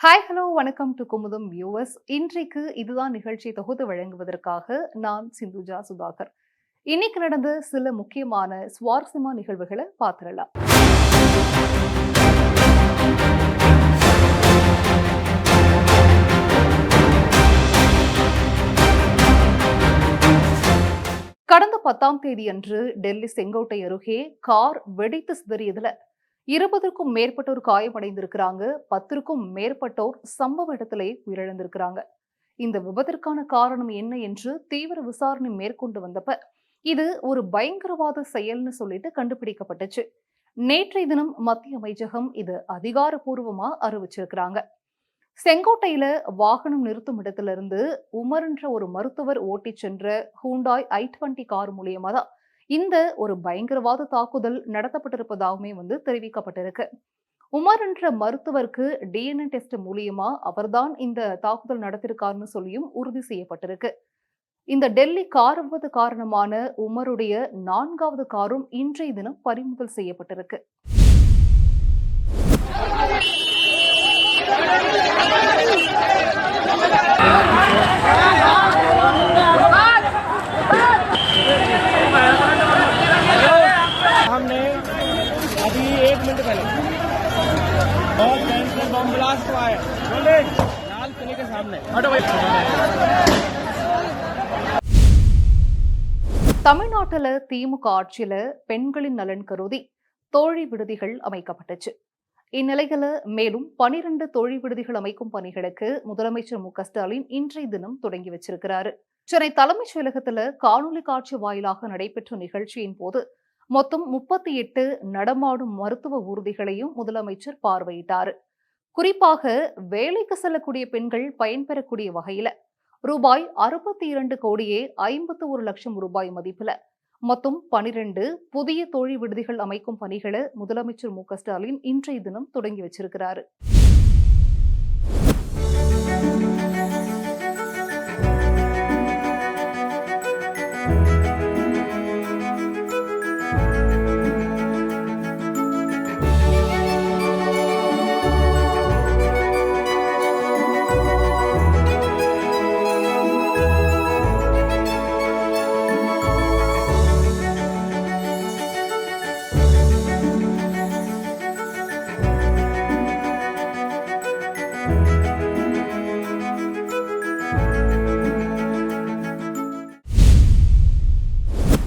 Hi hello வணக்கம் to Kumudam viewers இன்றைக்கு இதுதான் நிகழ்ச்சி தொகுத்து வழங்குவதற்காக நான் சிந்துஜா சுதாகர். இன்னைக்கு நடந்த சில முக்கியமான சுவாரஸ்யமா நிகழ்வுகளை பார்த்துடலாம். கடந்த பத்தாம் தேதி அன்று டெல்லி செங்கோட்டை அருகே கார் வெடித்து சிதறியதுல இருபதுக்கும் மேற்பட்டோர் காயமடைந்திருக்கிறாங்க. பத்திற்கும் மேற்பட்டோர் சம்பவ இடத்திலே உயிரிழந்திருக்கிறாங்க. இந்த விபத்திற்கான காரணம் என்ன என்று தீவிர விசாரணை மேற்கொண்டு வந்தப்ப இது ஒரு பயங்கரவாத செயல்னு சொல்லிட்டு கண்டுபிடிக்கப்பட்டுச்சு. நேற்றைய தினம் மத்திய அமைச்சகம் இது அதிகாரப்பூர்வமா அறிவிச்சிருக்கிறாங்க. செங்கோட்டையில வாகனம் நிறுத்தும் இடத்துல இருந்து உமர்ன்ற ஒரு மருத்துவர் ஓட்டிச் சென்ற ஹூண்டாய் ஐ டுவெண்ட்டி கார் மூலியமா தான் இந்த ஒரு பயங்கரவாத தாக்குதல் நடத்தப்பட்டிருப்பதாகவுமே வந்து தெரிவிக்கப்பட்டிருக்கு. உமர் என்ற மருத்துவருக்கு டிஎன்ஏ டெஸ்ட் மூலியமா அவர்தான் இந்த தாக்குதல் நடத்திருக்காருன்னு சொல்லியும் உறுதி செய்யப்பட்டிருக்கு. இந்த டெல்லி கார் விபத்து காரணமான உமருடைய நான்காவது காரும் இன்றைய தினம் பறிமுதல் செய்யப்பட்டிருக்கு. भयंकर बम ब्लास्ट हुआ है लाल किले के सामने हटो भाई தமிழ்நாட்டுல திமுக ஆட்சியில பெண்களின் நலன் கருதி தோழி விடுதிகள் அமைக்கப்பட்டுச்சு இந்நிலையில மேலும் பனிரெண்டு தோழி விடுதிகள் அமைக்கும் பணிகளுக்கு முதலமைச்சர் மு க ஸ்டாலின் இன்றைய தினம் தொடங்கி வச்சிருக்கிறாரு சென்னை தலைமைச் செயலகத்துல காணொலி காட்சி வாயிலாக நடைபெற்ற நிகழ்ச்சியின் போது மொத்தம் முப்பத்தி எட்டு நடமாடும் மருத்துவ ஊர்திகளையும் முதலமைச்சர் பார்வையிட்டார் குறிப்பாக வேலைக்கு செல்லக்கூடிய பெண்கள் பயன்பெறக்கூடிய வகையில ரூபாய் அறுபத்தி இரண்டு கோடியே ஐம்பத்து ஒரு லட்சம் ரூபாய் மதிப்புல. மொத்தம் பனிரெண்டு புதிய தோழி விடுதிகள் அமைக்கும் பணிகளை முதலமைச்சர் மு க ஸ்டாலின் இன்றைய தினம் தொடங்கி வச்சிருக்கிறாரு.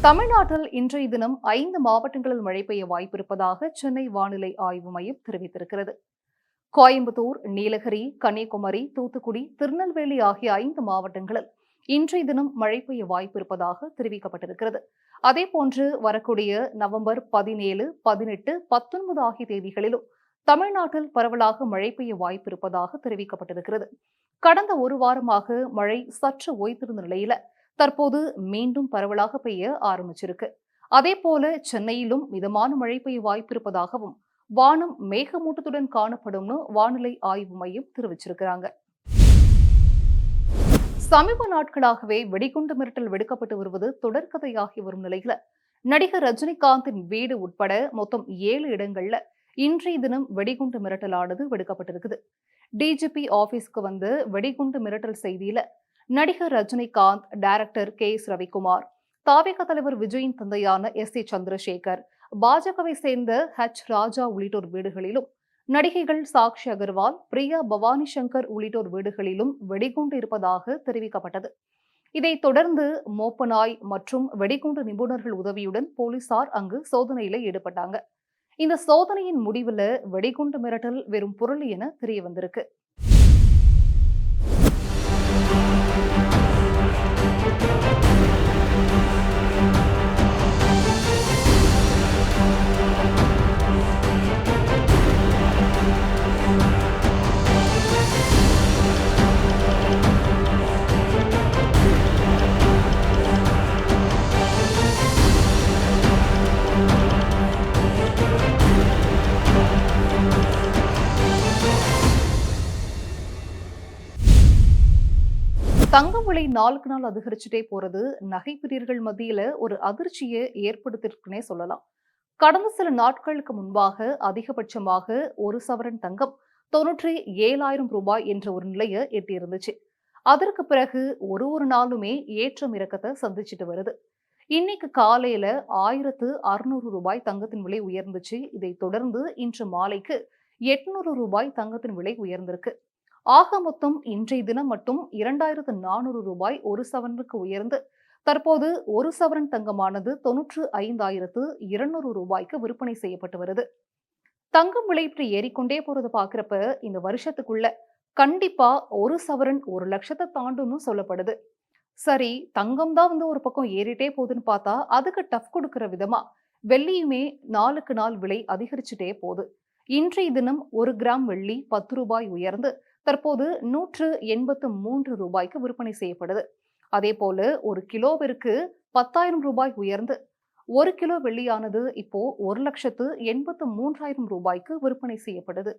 தமிழ்நாட்டில் இன்றைய தினம் ஐந்து மாவட்டங்களில் மழை பெய்ய வாய்ப்பிருப்பதாக சென்னை வானிலை ஆய்வு மையம் தெரிவித்திருக்கிறது. கோயம்புத்தூர் நீலகிரி கன்னியாகுமரி தூத்துக்குடி திருநெல்வேலி ஆகிய ஐந்து மாவட்டங்களில் இன்றைய தினம் மழை பெய்ய வாய்ப்பிருப்பதாக தெரிவிக்கப்பட்டிருக்கிறது. அதேபோன்று வரக்கூடிய நவம்பர் பதினேழு பதினெட்டு பத்தொன்பது ஆகிய தேதிகளிலும் தமிழ்நாட்டில் பரவலாக மழை பெய்ய வாய்ப்பிருப்பதாக தெரிவிக்கப்பட்டிருக்கிறது. கடந்த ஒரு வாரமாக மழை சற்று ஓய்த்திருந்த நிலையில தற்போது மீண்டும் பரவலாக பெய்ய ஆரம்பிச்சிருக்கு. அதே போல சென்னையிலும் மிதமான மழை பெய்ய வாய்ப்பிருப்பதாகவும் வானம் மேகமூட்டத்துடன் காணப்படும்னு வானிலை ஆய்வு மையம் தெரிவிச்சிருக்கிறாங்க. சமீப நாட்களாகவே வெடிகுண்டு மிரட்டல் விடுக்கப்பட்டு வருவது தொடர்கதையாகி வரும் நிலையில நடிகர் ரஜினிகாந்தின் வீடு உட்பட மொத்தம் ஏழு இடங்கள்ல இன்றைய தினம் வெடிகுண்டு மிரட்டலானது விடுக்கப்பட்டிருக்குது. டிஜிபி ஆபீஸ்க்கு வந்து வெடிகுண்டு மிரட்டல் செய்தியில நடிகர் Rajinikanth director K S Ravikumar தாவேக தலைவர் விஜயின் தந்தையான எஸ் ஏ சந்திரசேகர் பாஜகவை சேர்ந்த ஹெச் ராஜா உள்ளிட்டோர் வீடுகளிலும் நடிகைகள் சாக்ஷி அகர்வால் பிரியா பவானி சங்கர் உள்ளிட்டோர் வீடுகளிலும் வெடிகுண்டு இருப்பதாக தெரிவிக்கப்பட்டது. இதைத் தொடர்ந்து மோப்பனாய் மற்றும் வெடிகுண்டு நிபுணர்கள் உதவியுடன் போலீசார் அங்கு சோதனையில ஈடுபட்டாங்க. இந்த சோதனையின் முடிவுல வெடிகுண்டு மிரட்டல் வெறும் பொருள் என தெரிய வந்திருக்கு தங்கம் விலை நாளுக்கு நாள் அதிகரிச்சுட்டே போறது நகைப்பிரியர்கள் மத்தியில ஒரு அதிர்ச்சியை ஏற்படுத்திருக்குன்னே சொல்லலாம். கடந்த சில நாட்களுக்கு முன்பாக அதிகபட்சமாக ஒரு சவரன் தங்கம் தொன்னூற்றி ஏழாயிரம் ரூபாய் என்ற ஒரு நிலையை எட்டியிருந்துச்சு. அதற்கு பிறகு ஒரு ஒரு நாளுமே ஏற்றம் இறக்கத்தை சந்திச்சுட்டு வருது. இன்னைக்கு காலையில ஆயிரத்து அறுநூறு ரூபாய் தங்கத்தின் விலை உயர்ந்துச்சு. இதை தொடர்ந்து இன்று மாலைக்கு எட்நூறு ரூபாய் தங்கத்தின் விலை உயர்ந்திருக்கு. ஆக மொத்தம் இன்றைய தினம் மட்டும் இரண்டாயிரத்து நானூறு ரூபாய் ஒரு சவரனுக்கு உயர்ந்து தற்போது ஒரு சவரன் தங்கமானது தொன்னூற்று ஐந்தாயிரத்து இருநூறு ரூபாய்க்கு விற்பனை செய்யப்பட்டு வருது. தங்கம் விலை இப்படி ஏறிக்கொண்டே போறதை பாக்குறப்ப இந்த வருஷத்துக்குள்ள கண்டிப்பா ஒரு சவரன் ஒரு லட்சத்தை தாண்டும்னு சொல்லப்படுது. சரி தங்கம் தான் வந்து ஒரு பக்கம் ஏறிட்டே போகுதுன்னு பார்த்தா அதுக்கு டஃப் கொடுக்கிற விதமா வெள்ளியுமே நாளுக்கு நாள் விலை அதிகரிச்சுட்டே போகுது. இன்றைய தினம் ஒரு கிராம் வெள்ளி பத்து ரூபாய் உயர்ந்து தற்போது நூற்று எண்பத்து மூன்று ரூபாய்க்கு விற்பனை செய்யப்படுது. அதே போல ஒரு கிலோவிற்கு பத்தாயிரம் ரூபாய் உயர்ந்து ஒரு கிலோ வெள்ளியானது இப்போ ஒரு லட்சத்து எண்பத்து மூன்றாயிரம் ரூபாய்க்கு விற்பனை செய்யப்படுது.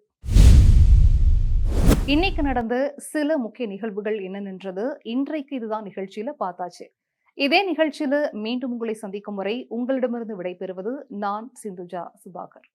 இன்னைக்கு நடந்த சில முக்கிய நிகழ்வுகள் என்னென்றது இன்றைக்கு இதுதான் நிகழ்ச்சியில பார்த்தாச்சு. இதே நிகழ்ச்சியில மீண்டும் உங்களை சந்திக்கும் வரை உங்களிடமிருந்து விடைபெறுவது நான் சிந்துஜா சுபாகர்